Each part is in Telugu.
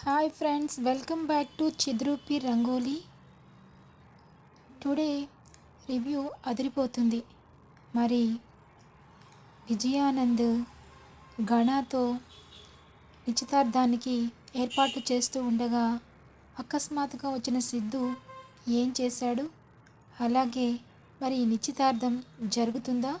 Hi friends welcome back to Chidrupi rangoli today review అదిరిపోతుంది. మరి విజయానంద్ గణాతో నిశ్చితార్థానికి ఏర్పాట్లు చేస్తూ ఉండగా అకస్మాత్తుగా వచ్చిన సిద్ధు ఏం చేశాడు? అలాగే మరి నిశ్చితార్థం జరుగుతుందా?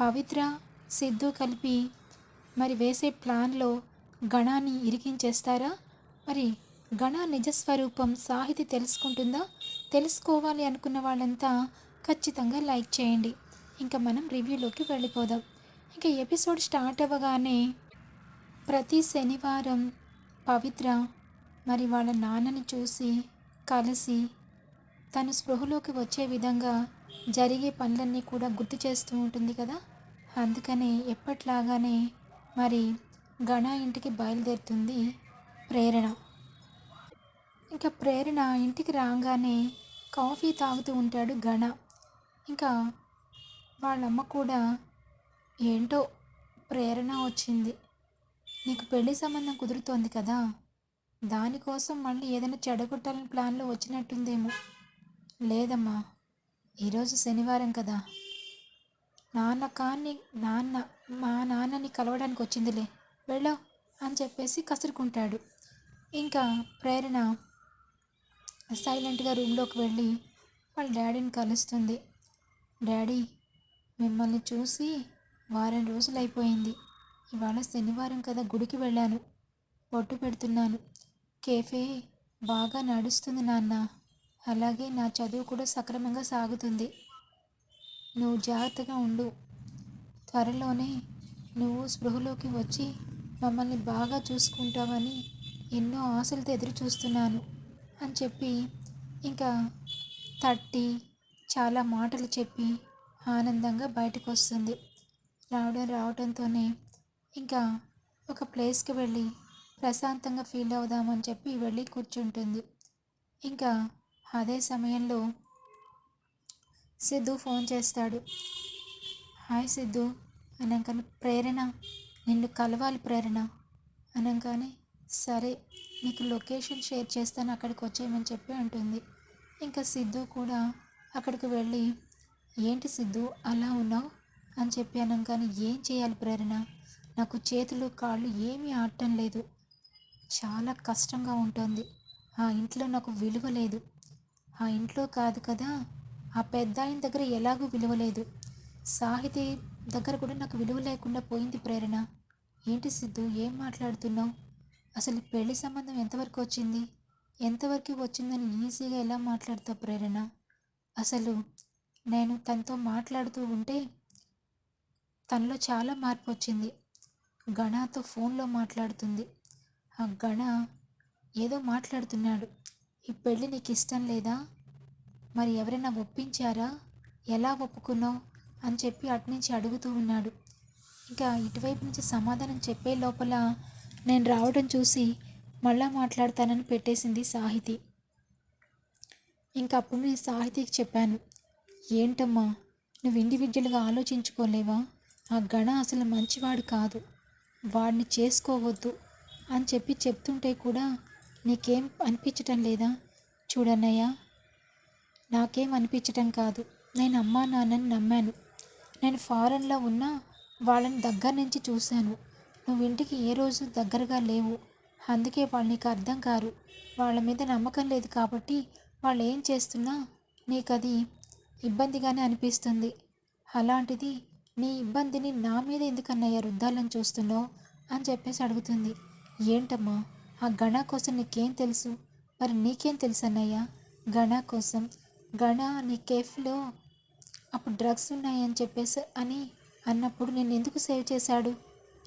పవిత్ర సిద్ధు కలిపి మరి వేసే ప్లాన్లో గణాన్ని ఇరికించేస్తారా? మరి గణ నిజస్వరూపం సాహితి తెలుసుకుంటుందా? తెలుసుకోవాలి అనుకున్న వాళ్ళంతా ఖచ్చితంగా లైక్ చేయండి. ఇంకా మనం రివ్యూలోకి వెళ్ళిపోదాం. ఇంకా ఎపిసోడ్ స్టార్ట్ అవ్వగానే ప్రతి శనివారం పవిత్ర మరి వాళ్ళ నాన్నని చూసి కలిసి తను స్పృహలోకి వచ్చే విధంగా జరిగే పనులన్నీ కూడా గుర్తు చేస్తూ ఉంటుంది కదా? అందుకనే ఎప్పట్లాగానే మరి గణ ఇంటికి బయలుదేరుతుంది ప్రేరణ. ఇంకా ప్రేరణ ఇంటికి రాగానే కాఫీ తాగుతూ ఉంటాడు గణ ఇంకా వాళ్ళమ్మ కూడా ఏంటో ప్రేరణ వచ్చింది. నీకు పెళ్ళి సంబంధం కుదురుతోంది కదా. దానికోసం మళ్ళీ ఏదైనా చెడగొట్టాలని ప్లాన్లో వచ్చినట్టుందేమో. లేదమ్మా ఈరోజు శనివారం కదా. నాన్న కాన్ని నాన్న మా నాన్నని కలవడానికి వచ్చిందిలే వెళ్ళో అని చెప్పేసి కసురుకుంటాడు. ఇంకా ప్రేరణ సైలెంట్గా రూమ్లోకి వెళ్ళి వాళ్ళ డాడీని కలుస్తుంది. డాడీ మిమ్మల్ని చూసి వారం రోజులు అయిపోయింది. ఇవాళ శనివారం కదా గుడికి వెళ్ళాను. ఒట్టు పెడుతున్నాను. కేఫే బాగా నడుస్తుంది నాన్న. అలాగే నా చదువు కూడా సక్రమంగా సాగుతుంది. నువ్వు జాగ్రత్తగా ఉండు. త్వరలోనే నువ్వు స్పృహలోకి వచ్చి మమ్మల్ని బాగా చూసుకుంటావని ఎన్నో ఆశలతో ఎదురు చూస్తున్నాను అని చెప్పి ఇంకా తట్టి చాలా మాటలు చెప్పి ఆనందంగా బయటకు వస్తుంది రావడం రావడంతోనే ఇంకా ఒక ప్లేస్కి వెళ్ళి ప్రశాంతంగా ఫీల్ అవుదామని చెప్పి వెళ్ళి కూర్చుంటుంది. ఇంకా అదే సమయంలో సిద్ధు ఫోన్ చేస్తాడు. హాయ్ సిద్ధు అనగానే ప్రేరణ నిన్ను కలవాలి ప్రేరణ. అనగానే సరే నీకు లొకేషన్ షేర్ చేస్తాను అక్కడికి వచ్చేయమని చెప్పి అంటుంది. ఇంకా సిద్ధు కూడా అక్కడికి వెళ్ళి ఏంటి సిద్ధు అలా ఉన్నావు? అని చెప్పి అనగానే ఏం చేయాలి ప్రేరణ? నాకు చేతులు కాళ్ళు ఏమీ ఆడటం లేదు. చాలా కష్టంగా ఉంటుంది. ఆ ఇంట్లో నాకు విలువ లేదు. ఆ ఇంట్లో కాదు కదా ఆ పెద్ద ఆయన దగ్గర ఎలాగూ విలువ లేదు. సాహితీ దగ్గర కూడా నాకు విలువ లేకుండా పోయింది ప్రేరణ. ఏంటి సిద్ధు ఏం మాట్లాడుతున్నావు? అసలు పెళ్ళి సంబంధం ఎంతవరకు వచ్చింది? ఎంతవరకు వచ్చిందని ఈజీగా ఎలా మాట్లాడతావు ప్రేరణ? అసలు నేను తనతో మాట్లాడుతూ ఉంటే తనలో చాలా మార్పు వచ్చింది. గణతో ఫోన్లో మాట్లాడుతుంది. ఆ గణ ఏదో మాట్లాడుతున్నాడు. ఈ పెళ్ళి నీకు ఇష్టం లేదా? మరి ఎవరైనా ఒప్పించారా? ఎలా ఒప్పుకున్నావు? అని చెప్పి అటునుంచి అడుగుతూ ఉన్నాడు. ఇంకా ఇటువైపు నుంచి సమాధానం చెప్పే లోపల నేను రావడం చూసి మళ్ళా మాట్లాడతానని పెట్టేసింది సాహితి. ఇంకా అప్పుడు నేను సాహితీకి చెప్పాను ఏంటమ్మా నువ్వు ఇండివిజువల్గా ఆలోచించుకోలేవా? ఆ గణ అసలు మంచివాడు కాదు వాడిని చేసుకోవద్దు అని చెప్పి చెప్తుంటే కూడా నీకేం అనిపించటం లేదా? చూడన్నయ్య నాకేం అనిపించటం కాదు. నేను అమ్మా నాన్నని నమ్మాను. నేను ఫారెన్లో ఉన్నా వాళ్ళని దగ్గర నుంచి చూశాను. నువ్వు ఇంటికి ఏ రోజు దగ్గరగా లేవు. అందుకే వాళ్ళు నీకు అర్థం కారు. వాళ్ళ మీద నమ్మకం లేదు కాబట్టి వాళ్ళు ఏం చేస్తున్నా నీకు అది ఇబ్బందిగానే అనిపిస్తుంది. అలాంటిది నీ ఇబ్బందిని నా మీద ఎందుకన్నయ్య రుద్దాలని చూస్తున్నావు? అని చెప్పేసి అడుగుతుంది. ఏంటమ్మా ఆ గణ కోసం నీకేం తెలుసు? మరి నీకేం తెలుసు అన్నయ్య? గణ కోసం? గణ నీ కేఫ్లో అప్పుడు డ్రగ్స్ ఉన్నాయని చెప్పేసి అని అన్నప్పుడు నేను ఎందుకు సేవ్ చేశాడు?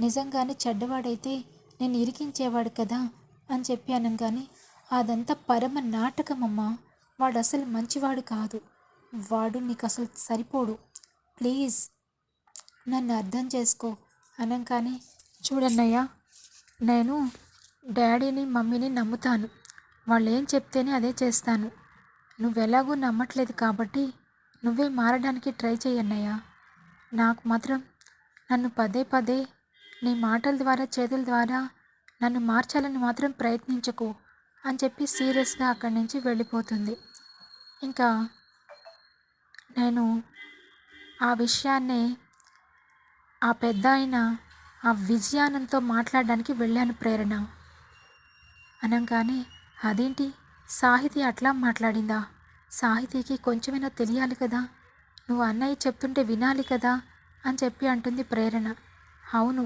నిజంగానే చెడ్డవాడైతే నేను ఇరికించేవాడు కదా? అని చెప్పాను కానీ అదంతా పరమ నాటకమమ్మా. వాడు అసలు మంచివాడు కాదు. వాడు నీకు అసలు సరిపోడు. ప్లీజ్ నన్ను అర్థం చేసుకో. అనగానే చూడన్నయ్య నేను డాడీని మమ్మీని నమ్ముతాను. వాళ్ళు ఏం చెప్తేనే అదే చేస్తాను. నువ్వెలాగూ నమ్మట్లేదు కాబట్టి నువ్వే మారడానికి ట్రై చేయన్నయ్యా నాకు మాత్రం నన్ను పదే పదే నీ మాటల ద్వారా చేతుల ద్వారా నన్ను మార్చాలని మాత్రం ప్రయత్నించకు అని చెప్పి సీరియస్గా అక్కడి నుంచి వెళ్ళిపోతుంది. ఇంకా నేను ఆ విషయాన్ని ఆ పెద్ద ఆయన ఆ విజయానంతో మాట్లాడడానికి వెళ్ళాను ప్రేరణ. అనగానే అదేంటి? సాహితీ అట్లా మాట్లాడిందా? సాహితీకి కొంచెమైనా తెలియాలి కదా? నువ్వు అన్నయ్య చెప్తుంటే వినాలి కదా అని చెప్పి అంటుంది ప్రేరణ. అవును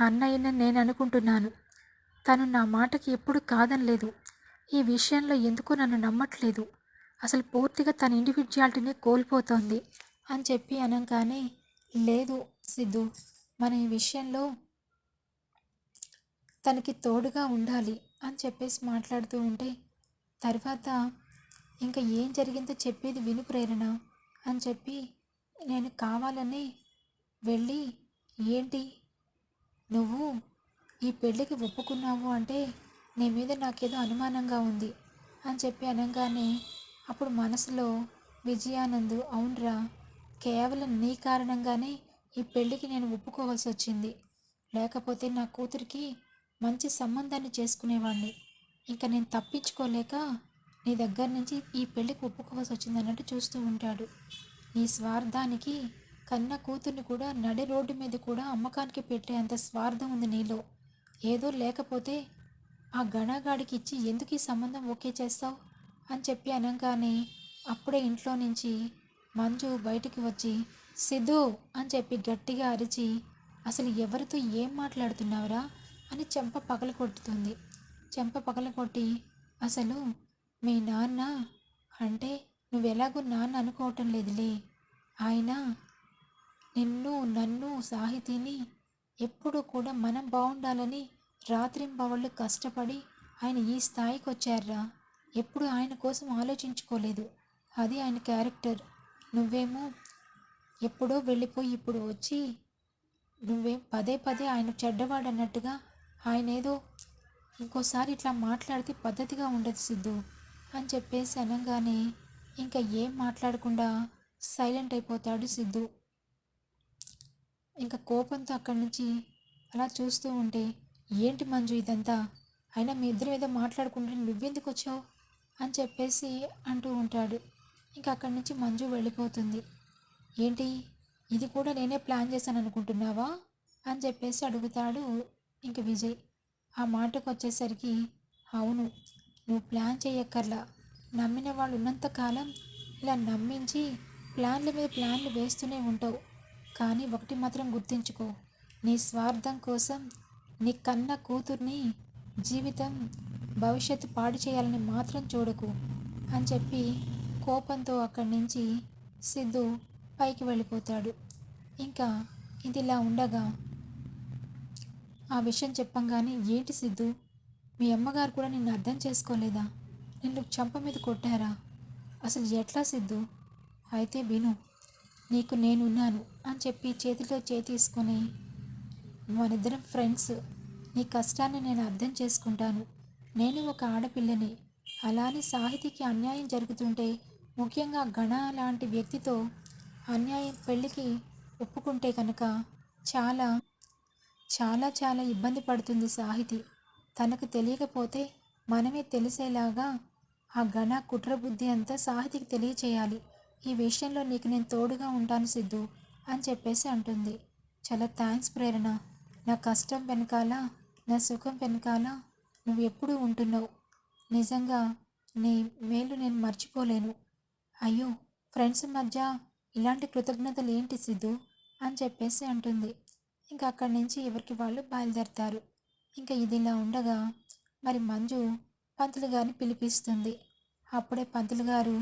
అన్నయ్యని నేను అనుకుంటున్నాను. తను నా మాటకి ఎప్పుడు కాదనలేదు ఈ విషయంలో ఎందుకు నన్ను నమ్మట్లేదు? అసలు పూర్తిగా తన ఇండివిజువాలిటీని కోల్పోతోంది అని చెప్పి అనగానే లేదు సిద్ధు మన ఈ విషయంలో తనకి తోడుగా ఉండాలి అని చెప్పేసి మాట్లాడుతూ ఉంటే తర్వాత ఇంకా ఏం జరిగిందో చెప్పేది విను ప్రేరణ. అని చెప్పి నేను కావాలని వెళ్ళి ఏంటి? నువ్వు ఈ పెళ్ళికి ఒప్పుకున్నావు అంటే నీ మీద నాకేదో అనుమానంగా ఉంది అని చెప్పి అనగానే అప్పుడు మనసులో విజయానంద్ అవునరా కేవలం నీ కారణంగానే ఈ పెళ్ళికి నేను ఒప్పుకోవాల్సి వచ్చింది. లేకపోతే నా కూతురికి మంచి సంబంధాన్ని చేసుకునేవాడిని ఇంకా నేను తప్పించుకోలేక నీ దగ్గర నుంచి ఈ పెళ్ళికి ఒప్పుకోవాల్సి వచ్చింది అన్నట్టు చూస్తూ ఉంటాడు. నీ స్వార్థానికి కన్న కూతుర్ని కూడా నడి రోడ్డు మీద కూడా అమ్మకానికి పెట్టే అంత స్వార్థం ఉంది నీలో. ఏదో లేకపోతే ఆ గణగాడికి ఇచ్చి ఎందుకు ఈ సంబంధం ఓకే చేస్తావు? అని చెప్పి అనగానే అప్పుడే ఇంట్లో నుంచి మంజు బయటికి వచ్చి సిద్ధు అని చెప్పి గట్టిగా అరిచి అసలు ఎవరితో ఏం మాట్లాడుతున్నావురా? అని చెంప పగల కొట్టుతుంది చెంప పగల కొట్టి అసలు మీ నాన్న అంటే నువ్వెలాగో నాన్న అనుకోవటం లేదులే. ఆయన నిన్ను నన్ను సాహితీని ఎప్పుడూ కూడా మనం బాగుండాలని రాత్రింబవళ్ళు కష్టపడి ఆయన ఈ స్థాయికి వచ్చారా ఎప్పుడు ఆయన కోసం ఆలోచించుకోలేదు. అది ఆయన క్యారెక్టర్. నువ్వేమో ఎప్పుడో వెళ్ళిపోయి ఇప్పుడు వచ్చి నువ్వే పదే పదే ఆయన చెడ్డవాడు అన్నట్టుగా ఆయన ఏదో ఇంకోసారి ఇట్లా మాట్లాడితే పద్ధతిగా ఉండదు సిద్ధు. అని చెప్పేసి అనగానే ఇంకా ఏం మాట్లాడకుండా సైలెంట్ అయిపోతాడు సిద్ధు. ఇంకా కోపంతో అక్కడి నుంచి అలా చూస్తూ ఉంటే ఏంటి మంజు ఇదంతా? అయినా మీ ఇద్దరు ఏదో మాట్లాడుకుంటే నువ్వెందుకు వచ్చావు? అని చెప్పేసి అంటూ ఉంటాడు. ఇంకా అక్కడి నుంచి మంజు వెళ్ళిపోతుంది. ఏంటి? ఇది కూడా నేనే ప్లాన్ చేశాను అనుకుంటున్నావా? అని చెప్పేసి అడుగుతాడు ఇంక విజయ్. ఆ మాటకు వచ్చేసరికి అవును నువ్వు ప్లాన్ చేయక్కర్లా నమ్మిన వాళ్ళు ఉన్నంతకాలం ఇలా నమ్మించి ప్లాన్ల మీద ప్లాన్లు వేస్తూనే ఉంటావు. కానీ ఒకటి మాత్రం గుర్తించుకో. నీ స్వార్థం కోసం నీ కన్న కూతుర్ని జీవితం భవిష్యత్తు పాడు చేయాలని మాత్రం చూడకు అని చెప్పి కోపంతో అక్కడి నుంచి సిద్ధు పైకి వెళ్ళిపోతాడు. ఇంకా ఇదిలా ఉండగా ఆ విషయం చెప్పంగానే ఏంటి సిద్ధు? మీ అమ్మగారు కూడా నిన్ను అర్థం చేసుకోలేదా? నిన్ను చంప మీద కొట్టారా? అసలు ఎట్లా సిద్ధు? అయితే విను నీకు నేనున్నాను అని చెప్పి చేతిలో చేతీసుకొని మనిద్దరం ఫ్రెండ్స్ నీ కష్టాన్ని నేను అర్థం చేసుకుంటాను. నేను ఒక ఆడపిల్లని. అలానే సాహితీకి అన్యాయం జరుగుతుంటే ముఖ్యంగా గణ లాంటి వ్యక్తితో అన్యాయం పెళ్ళికి ఒప్పుకుంటే కనుక చాలా చాలా చాలా ఇబ్బంది పడుతుంది సాహితి. తనకు తెలియకపోతే మనమే తెలిసేలాగా ఆ ఘన కుట్ర బుద్ధి అంతా సాహితికి తెలియచేయాలి. ఈ విషయంలో నీకు నేను తోడుగా ఉంటాను సిద్ధు అని చెప్పేసి అంటుంది. చాలా థ్యాంక్స్ ప్రేరణ. నా కష్టం వెనకాల నా సుఖం వెనకాల నువ్వు ఎప్పుడూ ఉంటున్నావు. నిజంగా నీ మేలు నేను మర్చిపోలేను. అయ్యో ఫ్రెండ్స్ మధ్య ఇలాంటి కృతజ్ఞతలు ఏంటి సిద్ధు అని చెప్పేసి అంటుంది. ఇంకా అక్కడి నుంచి ఎవరికి వాళ్ళు బయలుదేరతారు. ఇంకా ఇదిలా ఉండగా మరి మంజు పంతులు గారిని పిలిపిస్తుంది. అప్పుడే పంతులు గారు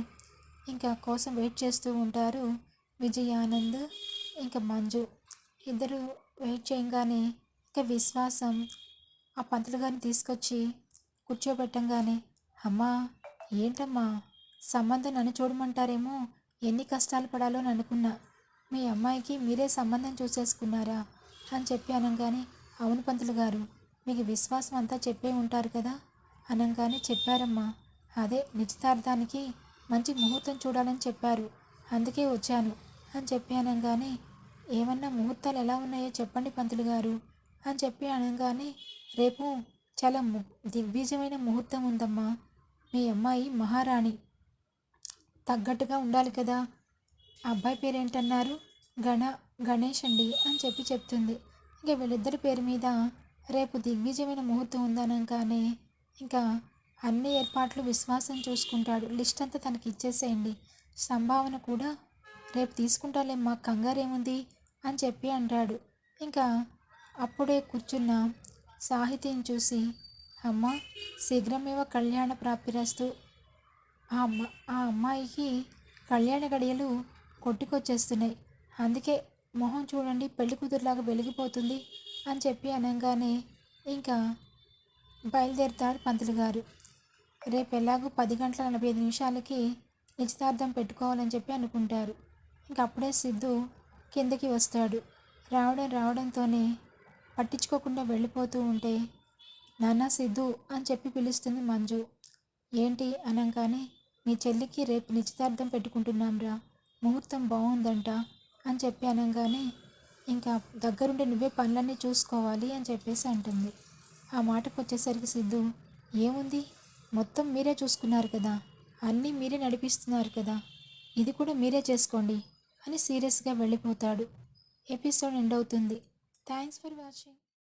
ఇంకా కోసం వెయిట్ చేస్తూ ఉంటారు విజయానంద్ ఇంకా మంజు. ఇద్దరు వెయిట్ చేయగానే ఇంకా విశ్వాసం ఆ పంతులు గారిని తీసుకొచ్చి కూర్చోబెట్టంగానే అమ్మా ఏంటమ్మా? సంబంధం నన్ను చూడమంటారేమో? ఎన్ని కష్టాలు పడాలో అని అనుకున్నా. మీ అమ్మాయికి మీరే సంబంధం చూసేసుకున్నారా? అని చెప్పి అనగానే అవును పంతులు గారు. మీకు విశ్వాసం అంతా చెప్పే ఉంటారు కదా? అనగానే చెప్పారమ్మా. అదే నిశ్చితార్థానికి మంచి ముహూర్తం చూడాలని చెప్పారు. అందుకే వచ్చాను అని చెప్పి అనగానే ఏమన్నా ముహూర్తాలు ఎలా ఉన్నాయో చెప్పండి పంతులు గారు అని చెప్పి అనగానే రేపు చాలా ము దిగ్విజయమైన ముహూర్తం ఉందమ్మా. మీ అమ్మాయి మహారాణి. తగ్గట్టుగా ఉండాలి కదా? అబ్బాయి పేరేంటన్నారు? గణ గణేష్ అండి అని చెప్పి చెప్తుంది. ఇంకా వీళ్ళిద్దరి పేరు మీద రేపు దిగ్విజయమైన ముహూర్తం ఉందనగానే ఇంకా అన్ని ఏర్పాట్లు విశ్వాసం చూసుకుంటాడు. లిస్ట్ అంతా తనకి ఇచ్చేసేయండి. సంభావన కూడా రేపు తీసుకుంటాలేమ్మా కంగారేముంది అని చెప్పి అంటాడు. ఇంకా అప్పుడే కూర్చున్న సాహితీని చూసి అమ్మ శీఘ్రమేవ కళ్యాణ ప్రాప్తిరస్తు ఆ అమ్మ ఆ అమ్మాయికి కళ్యాణ గడియలు కొట్టుకొచ్చేస్తున్నాయి. అందుకే మొహం చూడండి పెళ్ళి కూతురులాగా వెలిగిపోతుంది. అని చెప్పి అనగానే ఇంకా బయలుదేరుతాడు పంతులు గారు. రేపు ఎలాగో పది గంటల నలభై ఐదు నిమిషాలకి నిశ్చితార్థం పెట్టుకోవాలని చెప్పి అనుకుంటారు. ఇంక అప్పుడే సిద్ధు కిందకి వస్తాడు. రావడం రావడంతోనే పట్టించుకోకుండా వెళ్ళిపోతూ ఉంటే నాన్న సిద్ధు అని చెప్పి పిలుస్తుంది మంజు. ఏంటి? అనగానే మీ చెల్లికి రేపు నిశ్చితార్థం పెట్టుకుంటున్నాంరా. ముహూర్తం బాగుందంట అని చెప్పి అనగానే ఇంకా దగ్గరుండి నువ్వే పనులన్నీ చూసుకోవాలి అని చెప్పేసి అంటుంది. ఆ మాటకు వచ్చేసరికి సిద్ధు ఏముంది? మొత్తం మీరే చూసుకున్నారు కదా. అన్నీ మీరే నడిపిస్తున్నారు కదా. ఇది కూడా మీరే చేసుకోండి అని సీరియస్గా వెళ్ళిపోతాడు. ఎపిసోడ్ ఎండ్ అవుతుంది. Thanks for watching.